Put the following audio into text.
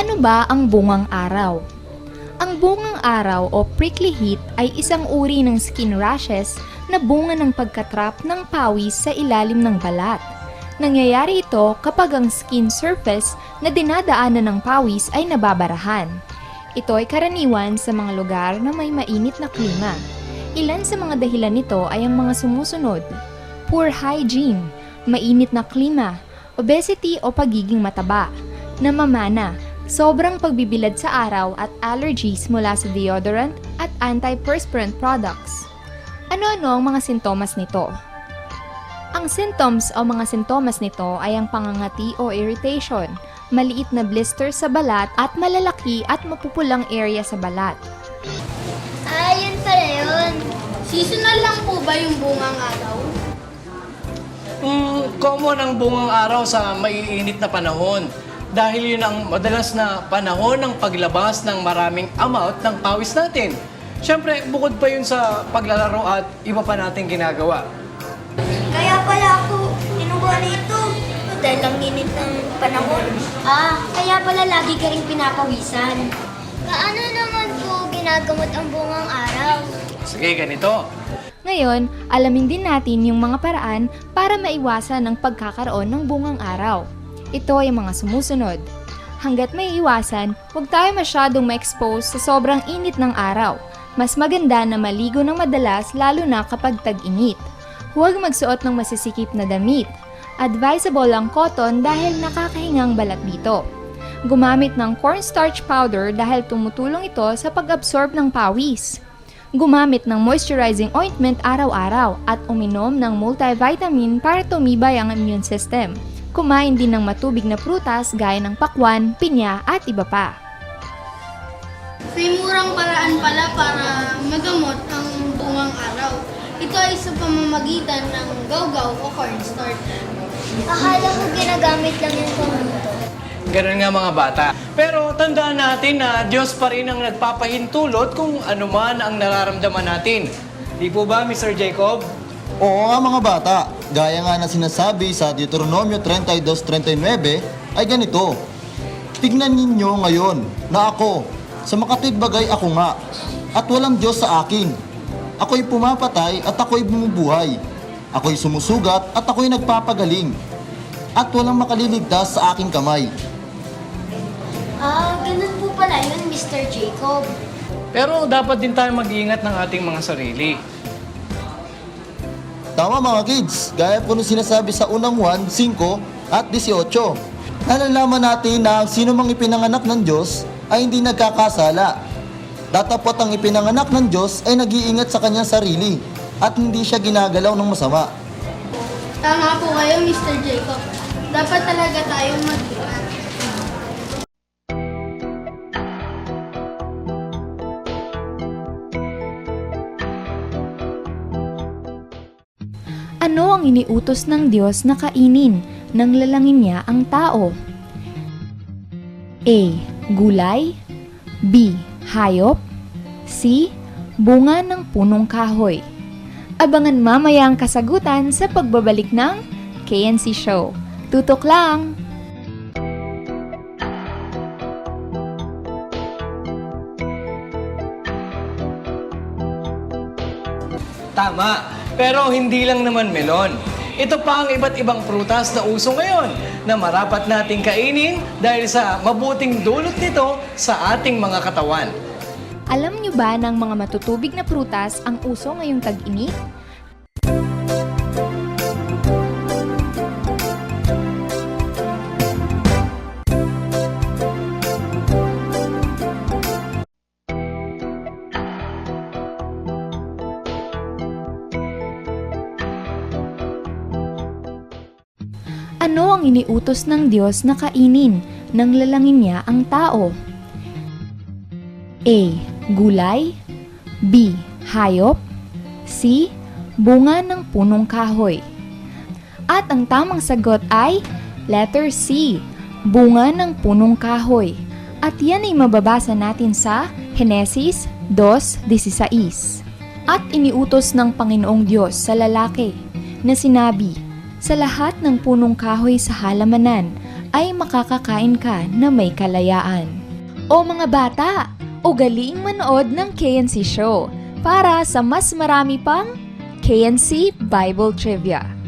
Ano ba ang bungang araw? Ang bungang araw o prickly heat ay isang uri ng skin rashes na bunga ng pagkatrap ng pawis sa ilalim ng balat. Nangyayari ito kapag ang skin surface na dinadaanan ng pawis ay nababarahan. Ito ay karaniwan sa mga lugar na may mainit na klima. Ilan sa mga dahilan nito ay ang mga sumusunod. Poor hygiene, mainit na klima, obesity o pagiging mataba, namamana, sobrang pagbibilad sa araw at allergies mula sa deodorant at antiperspirant products. Ano-ano ang mga sintomas nito? Ang symptoms o mga sintomas nito ay ang pangangati o irritation, maliit na blister sa balat at malalaki at mapupulang area sa balat. Ah, yun pala yun. Seasonal lang po ba yung bungang araw? Mm, common ang bungang araw sa maiinit na panahon dahil yun ang madalas na panahon ng paglabas ng maraming amount ng pawis natin. Siyempre, bukod pa yun sa paglalaro at iba pa nating ginagawa. Kaya pala ako kinuha nito. Dahil ang init ng panahon. Ah, kaya pala lagi ka rin pinapawisan. Paano naman po ginagamot ang bungang araw? Sige, ganito. Ngayon, alamin din natin yung mga paraan para maiwasan ang pagkakaroon ng bungang araw. Ito ay mga sumusunod. Hanggat may iwasan, huwag tayo masyadong ma-expose sa sobrang init ng araw. Mas maganda na maligo ng madalas lalo na kapag tag-init. Huwag magsuot ng masisikip na damit. Advisable ang cotton dahil nakakahingang balat dito. Gumamit ng cornstarch powder dahil tumutulong ito sa pag-absorb ng pawis. Gumamit ng moisturizing ointment araw-araw at uminom ng multivitamin para tumibay ang immune system. Kumain din ng matubig na prutas gaya ng pakwan, pinya at iba pa. May murang paraan pala para magamot ang bungang araw. Ito ay sa pamamagitan ng gawgaw o cornstarch. Akala ko ginagamit lang yung pamuto. Ganun nga mga bata. Pero tandaan natin na Diyos pa rin ang nagpapahintulot kung ano man ang nararamdaman natin. Di po ba, Mr. Jacob? Oo nga mga bata, gaya nga na sinasabi sa Deuteronomio 32.39 ay ganito. Tignan ninyo ngayon na ako, sa makatwid bagay ako nga, at walang Diyos sa akin. Ako'y pumapatay at ako'y bumubuhay. Ako'y sumusugat at ako'y nagpapagaling. At walang makaliligtas sa aking kamay. Ah, ganun po pala yun, Mr. Jacob. Pero dapat din tayo mag-iingat ng ating mga sarili. Tama mga kids, gaya po nung sinasabi sa unang 1, 5 at 18. Nalalaman natin na ang sino mang ipinanganak ng Diyos ay hindi nagkakasala. Datapot ang ipinanganak ng Diyos ay nag-iingat sa kanyang sarili at hindi siya ginagalaw ng masama. Tama po kayo, Mr. Jacob. Dapat talaga tayong mag-ingat. Ano ang iniutos ng Diyos na kainin nang lalangin niya ang tao? A. Gulay B. Hayop C. Bunga ng punong kahoy Abangan mamaya ang kasagutan sa pagbabalik ng KNC Show. Tutok lang! Tama. Pero hindi lang naman melon. Ito pa ang iba't ibang prutas na uso ngayon na marapat nating kainin dahil sa mabuting dulot nito sa ating mga katawan. Alam niyo ba ng mga matutubig na prutas ang uso ngayong tag-init? Ano ang iniutos ng Diyos na kainin nang lalangin niya ang tao? A. Gulay B. Hayop C. Bunga ng punong kahoy At ang tamang sagot ay letter C. Bunga ng punong kahoy At yan ay mababasa natin sa Henesis 2.16 At iniutos ng Panginoong Diyos sa lalaki na sinabi, Sa lahat ng punong kahoy sa halamanan ay makakakain ka na may kalayaan. O mga bata, ugaliing manood ng KNC Show para sa mas marami pang KNC Bible Trivia.